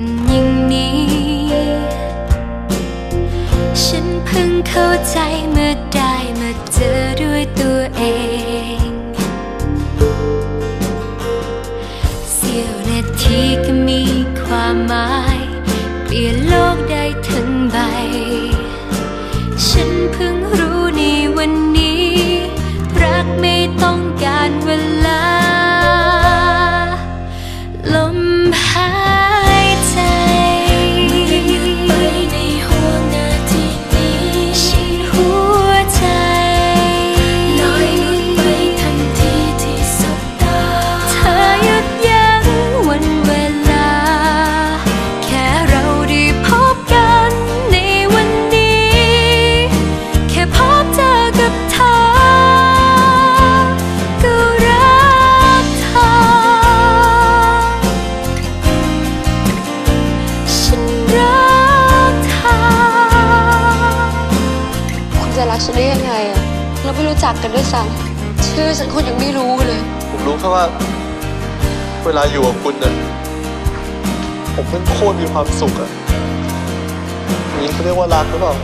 เป็นอย่างนี้ ฉันเพิ่งเข้าใจเมื่อได้มาเจอด้วยตัวเอง เสี้ยวนาทีก็มีความหมาย เปลี่ยนโลกได้เธอักฉันได้ยังไงอะเราไม่รู้จักกันด้วยซ้ำชื่อฉันคุณยังไม่รู้เลย ผมรู้แค่ว่า เวลาอยู่กับคุณเนี่ยผมเป็นโคตรมีความสุขอะนี่เขาเรียกว่ารักหรือเปล่า